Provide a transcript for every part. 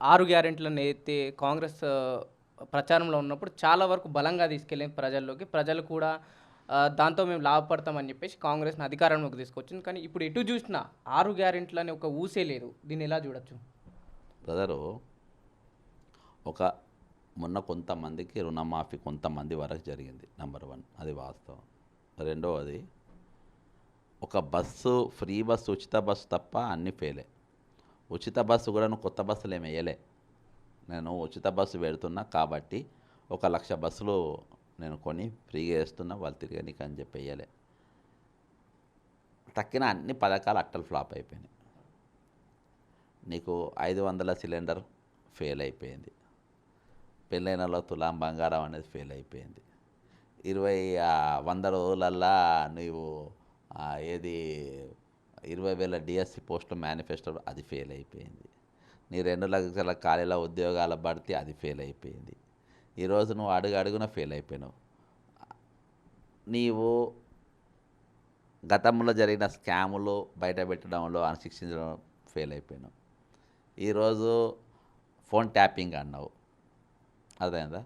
ఆరు గ్యారెంటీలను అయితే కాంగ్రెస్ ప్రచారంలో ఉన్నప్పుడు చాలా వరకు బలంగా తీసుకెళ్ళింది ప్రజల్లోకి ప్రజలు కూడా దాంతో మేము లాభపడతామని చెప్పేసి కాంగ్రెస్ని అధికారంలోకి తీసుకొచ్చింది. కానీ ఇప్పుడు ఎటు చూసినా ఆరు గ్యారెంటీలు అనే ఒక ఊసే లేదు. దీన్ని ఎలా చూడొచ్చు? బ్రదరు ఒక మొన్న కొంతమందికి రుణమాఫీ కొంతమంది వరకు జరిగింది నెంబర్ వన్. అది వాస్తవం. రెండవది ఒక బస్సు ఫ్రీ బస్సు ఉచిత బస్సు తప్ప అన్నీ ఫెయిలే. ఉచిత బస్సు కూడా నువ్వు కొత్త బస్సులు ఏమి వేయలే. నేను ఉచిత బస్సు పెడుతున్నా కాబట్టి ఒక లక్ష బస్సులు నేను కొని ఫ్రీగా వేస్తున్నా వాళ్ళు తిరగనీకి అని చెప్పి వేయలే. తక్కిన అన్ని పథకాలు అట్టలు ఫ్లాప్ అయిపోయినాయి. నీకు ఐదు వందల సిలిండర్ ఫెయిల్ అయిపోయింది. పెళ్ళైనలో తులాం బంగారం అనేది ఫెయిల్ అయిపోయింది. ఇరవై వంద రోజులల్లా నువ్వు ఏది ఇరవై వేల డిఎస్సి పోస్టులు మేనిఫెస్టో అది ఫెయిల్ అయిపోయింది. నీ రెండు లక్షల ఖాళీల ఉద్యోగాల భర్తీ అది ఫెయిల్ అయిపోయింది. ఈరోజు నువ్వు అడుగు అడుగున ఫెయిల్ అయిపోయినావు. నీవు గతంలో జరిగిన స్కాములు బయట పెట్టడంలో అనుశిక్షించడం ఫెయిల్ అయిపోయినావు. ఈరోజు ఫోన్ ట్యాపింగ్ అన్నావు. అదేందా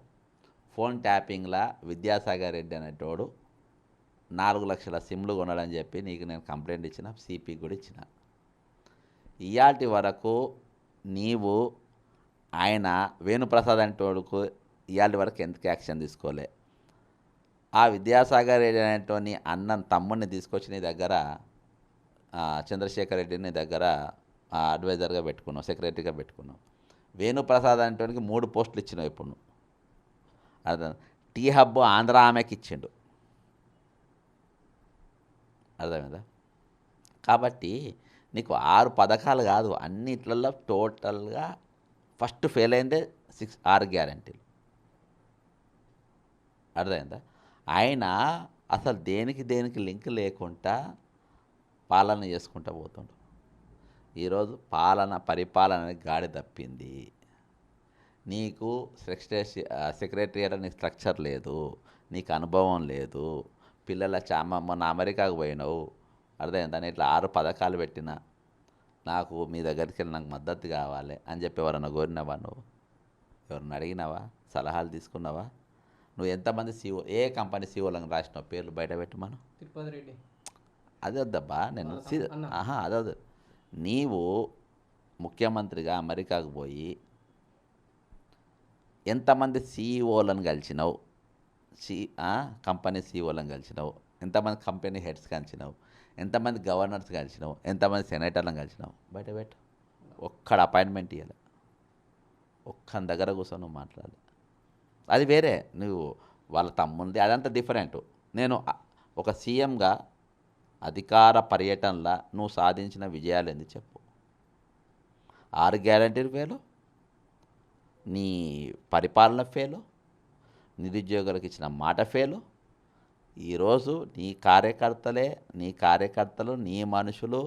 ఫోన్ ట్యాపింగ్లా విద్యాసాగర్ రెడ్డి అనేటోడు నాలుగు లక్షల సిమ్లు కొనడని చెప్పి నీకు నేను కంప్లైంట్ ఇచ్చిన సిపికి కూడా ఇచ్చిన. ఇయాటి వరకు నీవు ఆయన వేణుప్రసాద్ అంటోడుకు ఇయాటి వరకు ఎందుకు యాక్షన్ తీసుకోలే? ఆ విద్యాసాగర్ రెడ్డి అనేటోని అన్న తమ్ముడిని తీసుకొచ్చి నీ దగ్గర చంద్రశేఖర్ రెడ్డిని దగ్గర అడ్వైజర్గా పెట్టుకున్నావు సెక్రటరీగా పెట్టుకున్నావు. వేణుప్రసాద్ అంటోనికి మూడు పోస్టులు ఇచ్చినావు ఇప్పుడు. అర్థం? టీ హబ్ ఆంధ్ర ఆమెకి ఇచ్చిండు. అర్థమైందా? కాబట్టి నీకు ఆరు పథకాలు కాదు అన్నిట్లలో టోటల్గా ఫస్ట్ ఫెయిల్ అయిందే సిక్స్ ఆరు గ్యారంటీలు. అర్థమైందా? ఆయన అసలు దేనికి దేనికి లింక్ లేకుండా పాలన చేసుకుంటూ పోతుండు. ఈరోజు పాలన పరిపాలన అనేది గాడి తప్పింది. నీకు సెక్రటరీ సెక్రటరీ నీకు స్ట్రక్చర్ లేదు నీకు అనుభవం లేదు పిల్లల చామ మొన్న అమెరికాకు పోయినావు. అర్థమైందా? నేను ఇట్లా ఆరు పథకాలు పెట్టిన. నాకు మీ దగ్గరికి వెళ్ళి నాకు మద్దతు కావాలి అని చెప్పి ఎవరన్నా కోరినావా నువ్వు? ఎవరన్నా అడిగినావా? సలహాలు తీసుకున్నావా? నువ్వు ఎంతమంది సీఓ ఏ కంపెనీ సీఓలను రాసినావు? పేర్లు బయట పెట్టమను తిరుపతి రెడ్డి. అదే వద్దబ్బా నేను. ఆహా అదే వద్దు. నీవు ముఖ్యమంత్రిగా అమెరికాకు పోయి ఎంతమంది సీఈఓలను కలిసినావు? సి కంపెనీ సీఓలను కలిసినావు. ఎంతమంది కంపెనీ హెడ్స్ కలిసినావు? ఎంతమంది గవర్నర్స్ కలిసినావు? ఎంతమంది సెనేటర్లను కలిసినావు? బయట బయట ఒక్కడ అపాయింట్మెంట్ ఇవ్వాలి ఒక్క దగ్గర కూర్చొని నువ్వు మాట్లాడాలి. అది వేరే. నువ్వు వాళ్ళ తమ్ముంది అదంతా డిఫరెంట్. నేను ఒక సీఎంగా అధికార పర్యటనలో నువ్వు సాధించిన విజయాలు ఎందుకు చెప్పు. ఆరు గ్యారంటీలు ఫెయిలు? నీ పరిపాలన ఫెయిలు? నిరుద్యోగులకు ఇచ్చిన మాట ఫేలు. ఈరోజు నీ కార్యకర్తలే నీ కార్యకర్తలు నీ మనుషులు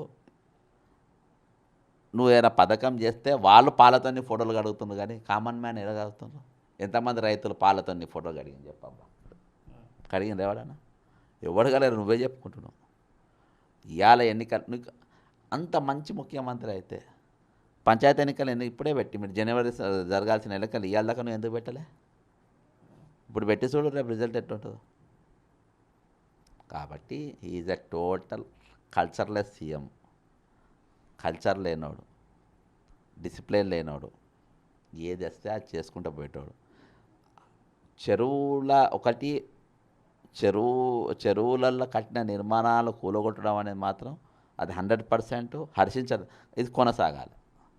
నువ్వు ఏదైనా పథకం చేస్తే వాళ్ళు పాలతోని ఫోటోలు కడుగుతున్నారు కానీ కామన్ మ్యాన్ ఎలా కడుగుతున్నారు ఎంతమంది రైతులు పాలతోని ఫోటోలు కడిగింది చెప్పబ్బా. కడిగింది ఎవడన్నా? ఎవడు కలరు నువ్వే చెప్పుకుంటున్నావు. ఇవాళ ఎన్నికలు నీకు అంత మంచి ముఖ్యమంత్రి అయితే పంచాయతీ ఎన్నికలు ఎన్ని ఇప్పుడే పెట్టి మీరు జనవరి జరగాల్సిన ఎన్నికలు ఇవాళ దాకా నువ్వు ఎందుకు పెట్టలే? ఇప్పుడు పెట్టి చూడు రేపు రిజల్ట్ ఎట్టుంటుందో. కాబట్టి is a total cultureless CM culture లేనోడు. డిసిప్లిన్ లేనోడు. ఏది వస్తే అది చేసుకుంటూ పోయేటోడు. చెరువుల ఒకటి చెరువు చెరువులలో కట్టిన నిర్మాణాలు కూలగొట్టడం అనేది మాత్రం అది హండ్రెడ్ పర్సెంట్ హర్షించదు. ఇది కొనసాగాలి.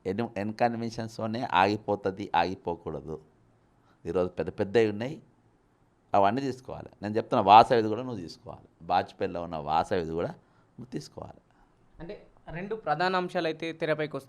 ఎన్ ఎన్కన్వెన్షన్స్తోనే ఆగిపోతుంది ఆగిపోకూడదు. ఈరోజు పెద్ద పెద్దవి ఉన్నాయి. అవన్నీ తీసుకోవాలి. నేను చెప్తున్న వాసవిది కూడా నువ్వు తీసుకోవాలి. బాజ్పేయిలో ఉన్న వాసవిది కూడా నువ్వు తీసుకోవాలి. అంటే రెండు ప్రధాన అంశాలు అయితే తెరపైకి వస్తున్నాయి.